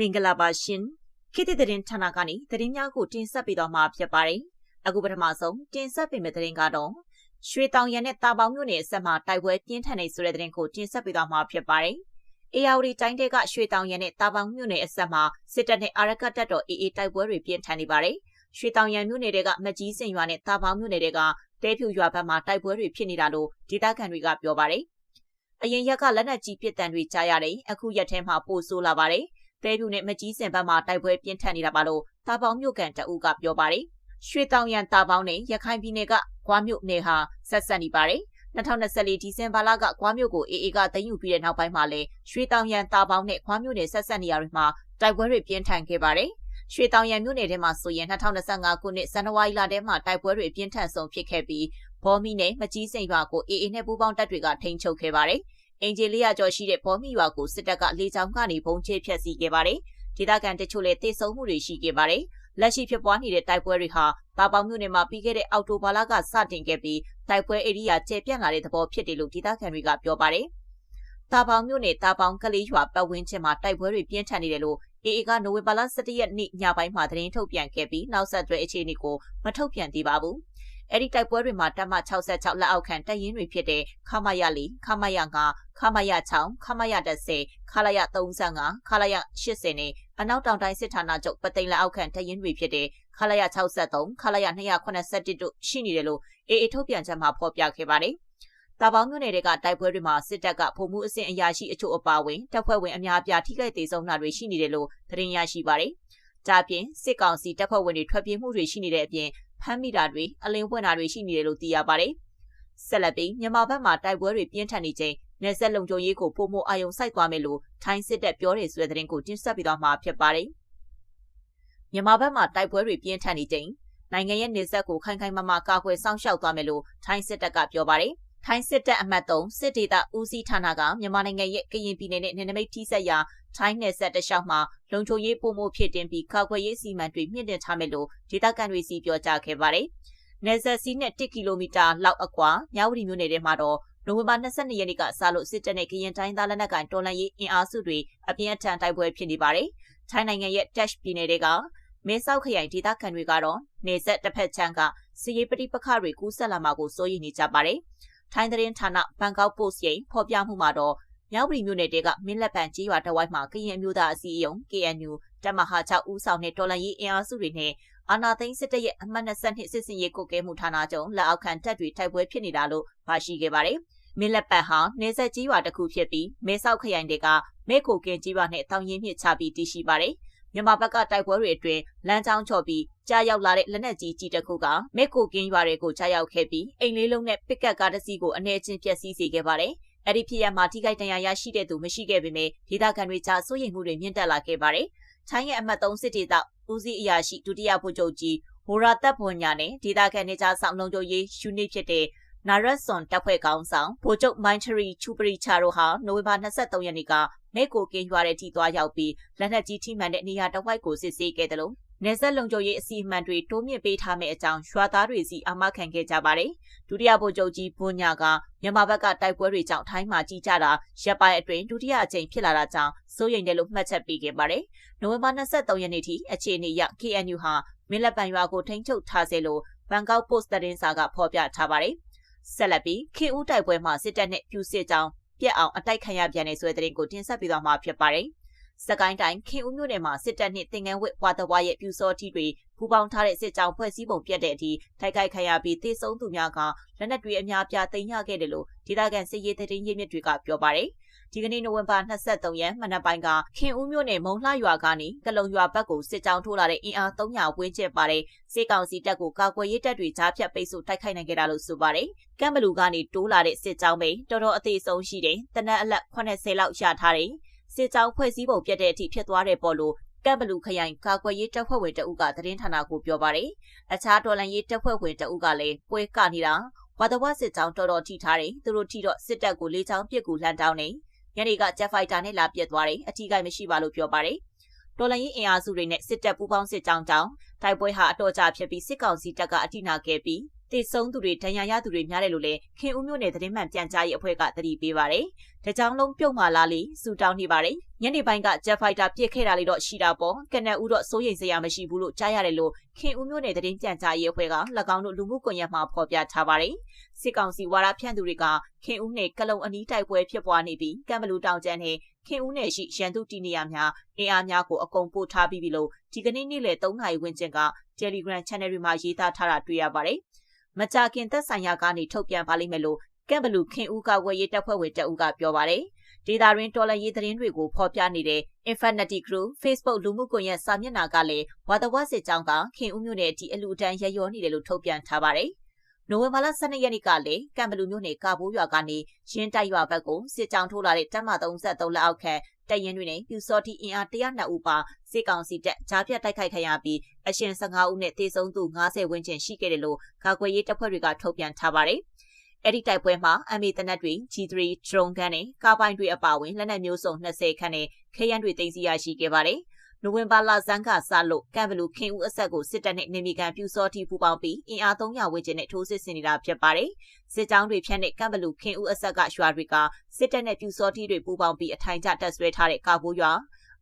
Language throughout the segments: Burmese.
မင်္ဂလာပါရှင်ခေတ်သစ်သတင်းဌာနကနေသတင်းများကိုတင်ဆက်ပေးတော့မှာဖြစ်ပါတယ်အခုပထမဆုံးတင်ဆက်ပေးမယ့်သတင်းကတော့ရွှေတောင်ရံနဲ့တာပေါင်းမြို့နယ်အစက်မှာတိုက်ပွဲပြင်းထန်နေဆိုတဲ့သတင်းကိုတင်ဆက်ပေးတော့မှာဖြစ်ပါတယ်အေယာဝတီတိုင်းတဲကရွှေတောင်ရံနဲ့တာပေါင်းမြို့နယ်အစက်မှာစစ်တပ်နဲ့အာရကတပ်တော်အေအေတိုက်ပွဲတွေပြင်းထန်နေပါတယ်ရွှေတောင်ရံမြို့နယ်တွေကမကြီးစင်ရွာနဲ့တာပေါင်းမြို့နယ်တွေကတဲဖြူရွာဘက်မှာတိုက်ပွဲတွေဖြစ်နေတာလို့ဒေသခံတွေကပြောပါတယ်အရင်ရက်ကလက်နက်ကြီးပစ်တံတွေကြားရတယ်အခုရက်ထဲမှာပိုဆိုးလာပါတယ် သဲဖြူနဲ့မကြီးစင်ဘက်မှာတိုက်ပွဲပြင်းထန်နေတာပါလို့တာပေါင်းမြို့ကန်တအုပ်ကပြောပါတယ်။ရွှေတောင်ရန်တာပေါင်းနဲ့ရခိုင်ပြည်နယ်ကကွာမြို့နယ်ဟာဆက်ဆက်နေပါတယ်။2024ဒီဇင်ဘာလကကွာမြို့ကိုအေအေကသိမ်းယူပြီးတဲ့နောက်ပိုင်းမှာလည်းရွှေတောင်ရန်တာပေါင်းနဲ့ကွာမြို့နယ်ဆက်ဆက်နေရာတွေမှာတိုက်ပွဲတွေပြင်းထန်ခဲ့ပါတယ်။ရွှေတောင်ရန်မြို့နယ်ထဲမှာဆိုရင်2025ခုနှစ်ဇန်နဝါရီလထဲမှာတိုက်ပွဲတွေပြင်းထန်ဆုံးဖြစ်ခဲ့ပြီးဘော်မီနဲ့မကြီးစိန်ရွာကိုအေအေနဲ့ပူးပေါင်းတပ်တွေကထိန်းချုပ်ခဲ့ပါတယ်။ အင်ဂျီလီယာကျော်ရှိတဲ့ဘောမီရွာကိုစစ်တပ်ကလေကြောင်းကနေဘုံချဲဖျက်ဆီးခဲ့ပါတယ်။ဒေသခံတချို့လည်းတေဆုံးမှုတွေရှိခဲ့ပါတယ်။လက်ရှိဖြစ်ပွားနေတဲ့တိုက်ပွဲတွေဟာတာပေါင်းမြို့နယ်မှာပြီးခဲ့တဲ့အောက်တိုဘာလကစတင်ခဲ့ပြီးတိုက်ပွဲဧရိယာကျယ်ပြန့်လာတဲ့သဘောဖြစ်တယ်လို့ဒေသခံတွေကပြောပါတယ်။တာပေါင်းမြို့နယ်တာပေါင်းကလေးရွာပတ်ဝန်းကျင်မှာတိုက်ပွဲတွေပြင်းထန်နေတယ်လို့အေအေကနိုဝင်ဘာလ17ရက်နေ့ညပိုင်းမှာသတင်းထုတ်ပြန်ခဲ့ပြီးနောက်ဆက်တွဲအခြေအနေကိုမထုတ်ပြန်သေးပါဘူး။ အဲ့ဒီတိုက်ပွဲတွေမှာတပ်မ66လက်အောက်ခံတပ်ရင်းတွေဖြစ်တဲ့ခမရ4ခမရ5ခမရ6ခမရ10ခလာရ35ခလာရ80နဲ့အနောက်တောင်တိုင်းစစ်ဌာနချုပ်ပသိမ်လက်အောက်ခံတပ်ရင်းတွေဖြစ်တဲ့ခလာရ63ခလာရ281တို့ရှိနေတယ်လို့အေအေထုတ်ပြန်ချက်မှာဖော်ပြခဲ့ပါတယ်။တာပေါင်းမြို့နယ်တွေကတိုက်ပွဲတွေမှာစစ်တပ်ကဗိုလ်မှူးအဆင့်အရာရှိအချို့အပါအဝင်တပ်ဖွဲ့ဝင်အများအပြားထိခိုက်သေးဆုံးတာတွေရှိနေတယ်လို့သတင်းရရှိပါတယ်။ဒါပြင်စစ်ကောင်စီတပ်ဖွဲ့ဝင်တွေထွက်ပြေးမှုတွေရှိနေတဲ့အပြင်ဖ မ်းမိတာတွေအလင်းပွင့်တာတွေရှိနေတယ်လို့သိရပါတယ်။ဆက်လက်ပြီးမြန်မာဘက်မှာတိုက်ပွဲတွေပြင်းထန်နေချိန်နယ်စပ်လုံခြုံရေးကိုပုံမအာယုံစိုက်သွားမယ်လို့ထိုင်းစစ်တပ်ပြောတယ်ဆိုတဲ့သတင်းကိုတင်ဆက်ပေးသွားမှာဖြစ်ပါတယ်။မြန်မာဘက်မှာတိုက်ပွဲတွေပြင်းထန်နေချိန်နိုင်ငံရဲ့နေဆက်ကိုခိုင်ခိုင်မာမာကာကွယ်စောင့်ရှောက်သွားမယ်လို့ထိုင်းစစ်တပ်ကပြောပါတယ်။ထိုင်းစစ်တပ်အမှတ်3စစ်ဒေသဦးစီးဌာနကမြန်မာနိုင်ငံရဲ့ကရင်ပြည်နယ်နဲ့နယ်နိမိတ်ထိစပ်ရာ ထိုင်းနယ်ဆက်တလျှောက်မှာလုံခြုံရေးပုံမှုဖြစ်တင်ပြီးကာကွယ်ရေးစီမံတွေမြင့်တင်ထားမယ်လို့ဒေသခံတွေစီပြောကြားခဲ့ပါတယ်။နယ်ဆက်စီးနဲ့1ကီလိုမီတာလောက်အကွာမြဝတီမြို့နယ်ထဲမှာတော့နိုဝင်ဘာ22ရက်နေ့ကစလို့စစ်တပ်နဲ့ကရင်တိုင်းသားလက်နက်ကိုင်တော်လှန်ရေးအင်အားစုတွေအပြင်းအထန်တိုက်ပွဲဖြစ်နေပါတယ်။ထိုင်းနိုင်ငံရဲ့ Dash ပြည်နယ်တွေကမဲဆောက်ခရိုင်ဒေသခံတွေကတော့နေဆက်တစ်ဖက်ချမ်းကစီရေးပဋိပက္ခတွေကူးဆက်လာမှာကိုစိုးရိမ်နေကြပါတယ်။ထိုင်းသတင်းဌာနဘန်ကောက်ပို့စ်ရဲ့ဖော်ပြမှုမှာတော့ မြောက်ပြည်မြို့နယ်တဲကမင်းလက်ပံကြီးရွာတဝိုက်မှာကရင်မျိုးသားအစည်းအရုံး KNU တပ်မဟာ6ဦးဆောင်တဲ့တော်လှန်ရေးအင်အားစုတွေနဲ့အာနာသိန်းစစ်တပ်ရဲ့အမှတ်22စစ်စင်ရေးကိုကဲမှုဌာနချုပ်လက်အောက်ခံတပ်တွေတိုက်ပွဲဖြစ်နေတာလို့ပါရှိခဲ့ပါတယ်။မင်းလက်ပံဟာနေဆက်ကြီးရွာတစ်ခုဖြစ်ပြီးမဲဆောက်ခရိုင်တွေကမဲကိုကင်းကြီးရွာနဲ့တောင်ရင်မြစ်ချပြီးတည်ရှိပါတယ်။မြန်မာဘက်ကတိုက်ပွဲတွေအတွင်းလမ်းကြောင်းချော်ပြီးကြားရောက်လာတဲ့လက်နက်ကြီးကြီးတစ်ခုကမဲကိုကင်းရွာတွေကိုကြားရောက်ခဲ့ပြီးအိမ်လေးလုံးနဲ့ပစ်ကတ်ကားတစ်စီးကိုအနေချင်းပျက်စီးစေခဲ့ပါတယ်။ အဲ့ဒီဖြစ်ရမှာထိခိုက်ဒဏ်ရာရရှိတဲ့သူမရှိခဲ့ပေမဲ့ဒေသခံတွေကြားစိုးရိမ်မှုတွေမြင့်တက်လာခဲ့ပါတယ်။ထိုင်းရဲ့အမှတ်3စစ်ဒေသဦးစီးအရာရှိဒုတိယဗိုလ်ချုပ်ကြီးဟိုရာတပ်ဖွန်ညာနဲ့ဒေသခံနေကြားဆောင်လုံခြုံရေးယူနစ်ဖြစ်တဲ့နာရက်ဆွန်တပ်ဖွဲ့ကောင်းဆောင်ဗိုလ်ချုပ်မိုင်းထရီချူပရီချာတို့ဟာနိုဝင်ဘာ23ရက်နေ့ကမဲကိုကင်းရွာတဲ့ထိသွားရောက်ပြီးလက်နက်ကြီးထိမှန်တဲ့နေရာတစ်ဝိုက်ကိုစစ်ဆေးခဲ့တယ်လို့ နေဆက်လုံခြုံရေးအစီအမံတွေတိုးမြင့်ပေးထားမယ့်အကြောင်းရွာသားတွေစီအာမခံခဲ့ကြပါတယ်။ဒုတိယဗိုလ်ချုပ်ကြီးဘွန်ညာကမြန်မာဘက်ကတိုက်ပွဲတွေကြောင့်ထိုင်းမှာကြီးကြတာရပ်ပိုင်းအတွင်းဒုတိယအကြိမ်ဖြစ်လာတာကြောင့်စိုးရိမ်တယ်လို့မှတ်ချက်ပေးခဲ့ပါတယ်။နိုဝင်ဘာ23ရက်နေ့ထိအခြေအနေအရ KNU ဟာမင်းလက်ပံရွာကိုထိန်းချုပ်ထားစေလို့ဘန်ကောက်ပို့စ်သတင်းစာကဖော်ပြထားပါတယ်။ဆက်လက်ပြီးခေဦးတိုက်ပွဲမှာစစ်တပ်နဲ့ပြူစစ်ကြောင်းပြက်အောင်အတိုက်ခံရပြန်နေဆိုတဲ့သတင်းကိုတင်ဆက်ပေးသွားမှာဖြစ်ပါတယ်။ စကိုင်းတိုင်းခင်ဦးမြို့နယ်မှာစစ်တပ်နှင့်တင်ငန်းဝစ်ဘွာတဘွားရဲ့ပြူစောတိတွေပူပေါင်းထားတဲ့စစ်ကြောင်းဖွဲ့စည်းပုံပြတ်တဲ့အထိထိုက်ခိုက်ခံရပြီးသေဆုံးသူများကလက်နက်တွေအများပြားသိမ်းရခဲ့တယ်လို့ဒေသခံစစ်ရေးသတင်းရင်းမြစ်တွေကပြောပါတယ်။ဒီကနေ့နိုဝင်ဘာ23ရက်မနက်ပိုင်းကခင်ဦးမြို့နယ်မုံလှရွာကနေကလုံရွာဘက်ကိုစစ်ကြောင်းထိုးလာတဲ့အင်အား300ဝန်းကျင်ပါတဲ့စစ်ကောင်စီတပ်ကိုကာကွယ်ရေးတပ်တွေကြားဖြတ်ပိတ်ဆို့တိုက်ခိုက်နိုင်ခဲ့တာလို့ဆိုပါတယ်။ကမ်ဘလူကနေတိုးလာတဲ့စစ်ကြောင်းပဲတော်တော်အသေးဆုံးရှိတယ်။တနက်အလက်80လောက်ရထားတယ်။ စစ်ကြောင်းဖွဲ့စည်းပုံပြတ်တဲ့အထိဖြစ်သွားတယ်ပေါ်လို့ကပ်ဘလူခရိုင်ကာကွယ်ရေးတပ်ဖွဲ့ဝင်တအုပ်ကသတင်းဌာနကိုပြောပါတယ်။အခြားတော်လန်ရေးတပ်ဖွဲ့ဝင်တအုပ်ကလည်းပွဲကနေတာဝါတဝစစ်ကြောင်းတော်တော်ထိထားတယ်။သူတို့ထိတော့စစ်တပ်ကိုလေးချောင်းပစ်ကူလှမ်းတောင်းနေ။ညနေကဂျက်ဖိုက်တာနဲ့လာပြက်သွားတယ်။အထီးကိုင်းမရှိပါလို့ပြောပါတယ်။တော်လန်ရေးအင်အားစုတွေနဲ့စစ်တပ်ပူးပေါင်းစစ်ကြောင်းကြောင့်တိုက်ပွဲဟာအတော်ကြာဖြစ်ပြီးစစ်ကောင်စီတပ်ကအထိနာခဲ့ပြီး တေဆုံးသူတွေဒဏ်ရာရသူတွေများတယ်လို့လည်းခင်ဦးမျိုးနယ်သတင်းမှန်ပြန်ကြားရေးအဖွဲ့ကသတိပေးပါတယ်။တကြောင်လုံးပြုတ်မာလာလေစူတောင်းနေပါတယ်။ညနေပိုင်းကဂျက်ဖိုက်တာပြစ်ခဲ့တာလေးတော့ရှိတာပေါ့။ကနက်ဦးတော့စိုးရိမ်စရာမရှိဘူးလို့ကြားရတယ်လို့ခင်ဦးမျိုးနယ်သတင်းပြန်ကြားရေးအဖွဲ့က၎င်းတို့လူမှုကွန်ရက်မှာဖော်ပြထားပါတယ်။စစ်ကောင်စီဝါဒဖြန့်သူတွေကခင်ဦးနယ်ကလုံအနီးတိုက်ပွဲဖြစ်ပွားနေပြီးကံဘလူတောင်ကျန်းနဲ့ခင်ဦးနယ်ရှိရန်သူတီနီယာများအင်အားများကိုအကုန်ပို့ထားပြီးပြီလို့ဒီကနေ့နေ့လယ်3နာရီဝန်းကျင်က Telegram Channel တွေမှာရေးသားထားတာတွေ့ရပါတယ်။ မကြာခင်သက်ဆိုင်ရာကနေထုတ်ပြန်ပါလိမ့်မယ်လို့ကံဘလူခင်ဦးကဝယ်ရေးတပ်ဖွဲ့ဝင်တအုပ်ကပြောပါတယ်။ဒေတာရင်းတော်လန်ရေးသတင်းတွေကိုဖော်ပြနေတဲ့ Infinity Group Facebook လူမှုကွန်ရက်စာမျက်နှာကလည်းဝါတဝါစစ်ကြောင်းကခင်ဦးမျိုးနဲ့ဒီအလူတန်းရရောနေတယ်လို့ထုတ်ပြန်ထားပါတယ်။နိုဝင်ဘာလ12ရက်နေ့ကလည်းကံဘလူမျိုးနယ်ကာဘိုးရွာကနေရင်းတိုက်ရွာဘက်ကိုစစ်ကြောင်းထိုးလာတဲ့တပ်မ33လက်အောက်ခံ တပ်ရင်းတွေနဲ့ပြူစောတိအင်အား102ဦးပါစစ်ကောင်စီတပ်ကြားပြတ်တိုက်ခိုက်ခံရပြီးအရှင်15ဦးနဲ့တေဆုံးသူ90ဝန်းကျင်ရှိခဲ့တယ်လို့ကာကွယ်ရေးတပ်ဖွဲ့တွေကထုတ်ပြန်ထားပါတယ်။အဲ့ဒီတိုက်ပွဲမှာအမေတနက်တွေ G3 drone gun နဲ့ကားပိုင်းတွေအပါအဝင်လက်နက်မျိုးစုံ20ခန်းနဲ့ခရမ်းတွေတင်စီရရှိခဲ့ပါတယ်။ နိုဝင်ဘာလဇန်းကစလို့ကံဘလူခင်ဦးအဆက်ကိုစစ်တပ်နဲ့နေမီကန်ပြူစောတိပူပေါင်းပြီးအင်အား300ဝန်းကျင်နဲ့ထိုးစစ်ဆင်နေတာဖြစ်ပါတယ်။စစ်ကြောင်းတွေဖြန့်တဲ့ကံဘလူခင်ဦးအဆက်ကရွာတွေကစစ်တပ်နဲ့ပြူစောတိတွေပူပေါင်းပြီးအထိုင်ကျတက်ဆွဲထားတဲ့ကာဘိုးရွာ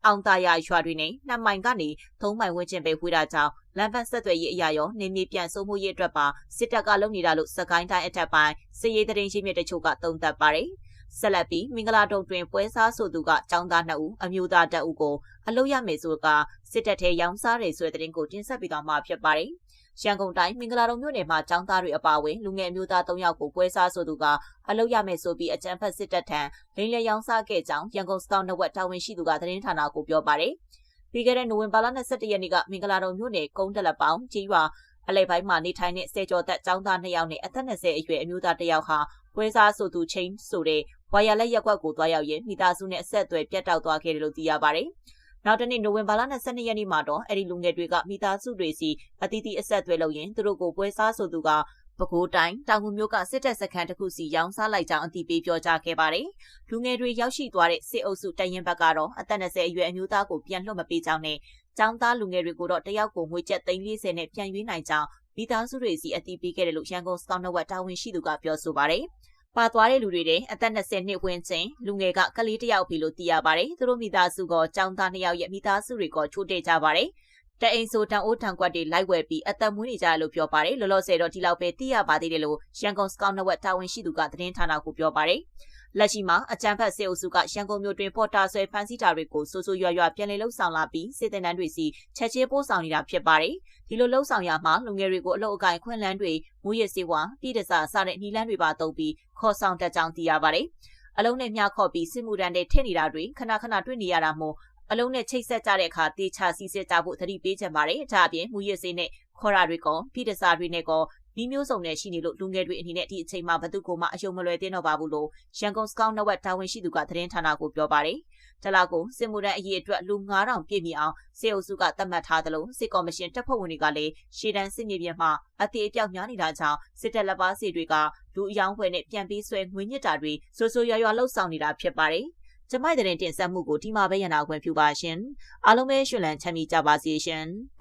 အောင်တာယာရွာတွေနဲ့နှစ်မိုင်ကနေသုံးမိုင်ဝန်းကျင်ပဲဝေးတာကြောင့်လမ်းပတ်ဆက်သွယ်ရေးအရာရောနေမြေပြန်စိုးမှုရေးအတွက်ပါစစ်တပ်ကလုပ်နေတာလို့စကိုင်းတိုင်းအထက်ပိုင်းစစ်ရေးတရင်ရှိမြစ်တချို့ကသုံးသပ်ပါတယ်။ ဆက်လက်ပြီးမင်္ဂလာတုံတွင်ပွဲစားဆိုသူကចောင်းသား2ဦးအမျိုးသား2ဦးကိုအလုပ်ရမယ်ဆိုကစစ်တပ်ထဲရောင်းစားတယ်ဆိုတဲ့သတင်းကိုတင်ဆက်ပေးသွားမှာဖြစ်ပါတယ်။ရန်ကုန်တိုင်းမင်္ဂလာတုံမြို့နယ်မှာចောင်းသားတွေအပါအဝင်လူငယ်မျိုးသား3ယောက်ကိုပွဲစားဆိုသူကအလုပ်ရမယ်ဆိုပြီးအကြမ်းဖက်စစ်တပ်ထံလိမ်လည်ရောင်းစားခဲ့ကြောင်းရန်ကုန်စတောင်းနဝက်တာဝန်ရှိသူကသတင်းဌာနကိုပြောပါတယ်။ပြီးခဲ့တဲ့နိုဝင်ဘာလ22ရက်နေ့ကမင်္ဂလာတုံမြို့နယ်ကုန်းတလက်ပေါင်းကြီးရွာအလဲပိုင်းမှာနေထိုင်တဲ့ဆယ်ကျော်သက်ចောင်းသား2ယောက်နဲ့အသက်20အရွယ်အမျိုးသား1ယောက်ဟာပွဲစားဆိုသူချင်းဆိုတဲ့ ဝါယာလက်ရက်ကွက်ကိုသွားရောက်ရင်းမိသားစုနဲ့အဆက်အသွယ်ပြတ်တောက်သွားခဲ့တယ်လို့သိရပါတယ်။နောက်တနေ့နိုဝင်ဘာလ22ရက်နေ့မှာတော့အဲ့ဒီလူငယ်တွေကမိသားစုတွေစီအတီးတီးအဆက်အသွယ်လုပ်ရင်းသူတို့ကိုပွဲစားဆိုသူကပဲခူးတိုင်းတောင်ငူမြို့ကစစ်တပ်စခန်းတစ်ခုစီရောင်းစားလိုက်ကြောင်းအသိပေးပြောကြားခဲ့ပါတယ်။လူငယ်တွေရောက်ရှိသွားတဲ့စစ်အုပ်စုတရင်ဘက်ကတော့အသက်20အရွယ်အမျိုးသားကိုပြန်လွှတ်မပေးကြောင်းနဲ့ចောင်းသားလူငယ်တွေကိုတော့တယောက်ကိုငွေကျပ်340နဲ့ပြန်ရွေးနိုင်ကြောင်းမိသားစုတွေစီအသိပေးခဲ့တယ်လို့ရန်ကုန်စကောင်းနဝက်တာဝန်ရှိသူကပြောဆိုပါတယ်။ ပါသွားတဲ့လူတွေတဲ့အသက်20နှစ်ဝန်းကျင်လူငယ်ကကလေးတစ်ယောက်ပြီလို့သိရပါတယ်။သူတို့မိသားစုကចောင်းသားနှစ်ယောက်ရဲ့မိသားစုတွေကချိုးတဲ့ကြပါတယ်။တအိမ်ဆိုတန်အိုးတန်ကွက်တွေလိုက်ဝယ်ပြီးအသက်မွေးနေကြရလို့ပြောပါတယ်။လောလောဆယ်တော့ဒီလောက်ပဲသိရပါသေးတယ်လို့ရန်ကုန်စကောက်နဝက်တာဝန်ရှိသူကသတင်းဌာနကိုပြောပါတယ်။ လက်ရှိမှာအကြမ်းဖက်စစ်အုပ်စုကရန်ကုန်မြို့တွင်ပေါ်တာဆွဲဖမ်းဆီးတာတွေကိုစိုးစိုးရွားရွားပြန်လည်လှုပ်ဆောင်လာပြီးစစ်တပ်နှန်းတွေစီချက်ချင်းပို့ဆောင်နေတာဖြစ်ပါတယ်။ဒီလိုလှုပ်ဆောင်ရမှာလူငယ်တွေကိုအလုတ်အကင်ခွင့်လန်းတွေမူရစ်စေဝါပြည်တစားစတဲ့နှီးလန်းတွေပါတုံးပြီးခေါ်ဆောင်တက်ကြောင်းသိရပါတယ်။အလုံးနဲ့မျှခေါ်ပြီးစစ်မှုတန်းတဲ့ထည့်နေတာတွေခဏခဏတွေ့နေရတာမို့အလုံးနဲ့ချိတ်ဆက်ကြတဲ့အခါတေချာစီစစ်ကြဖို့သတိပေးချင်ပါတယ်။ဒါအပြင်မူရစ်စေးနဲ့ခေါ်တာတွေကပြည်တစားတွေနဲ့ကော မိမျိုးစုံနဲ့ရှိနေလို့လူငယ်တွေအနေနဲ့ဒီအချိန်မှာဘသူကိုမှအယုံမလွယ်သင့်တော့ပါဘူးလို့ရန်ကုန်စကောက်နဝက်တာဝန်ရှိသူကသတင်းဌာနကိုပြောပါတယ်။တလာကိုစစ်မှုထမ်းအရေးအတွက်လူ9000ပြည့်မီအောင်စေအုပ်စုကသတ်မှတ်ထားသလိုစစ်ကော်မရှင်တပ်ဖွဲ့ဝင်တွေကလည်းရှေ့တန်းစစ်မြေပြင်မှာအသေးအပြောက်များနေတာကြောင့်စစ်တပ်လက်ပါစီတွေကလူအယောင်ဖွဲ့နဲ့ပြန်ပြီးဆွဲငွေညစ်တာတွေဆိုးဆိုးရွားရွားလှုပ်ဆောင်နေတာဖြစ်ပါတယ်။ကျမိုက်တဲ့တင်ဆက်မှုကိုဒီမှာပဲရနာခွင့်ပြုပါရှင်။အားလုံးပဲရှင်လန်းချမ်းမြေ့ကြပါစေရှင်။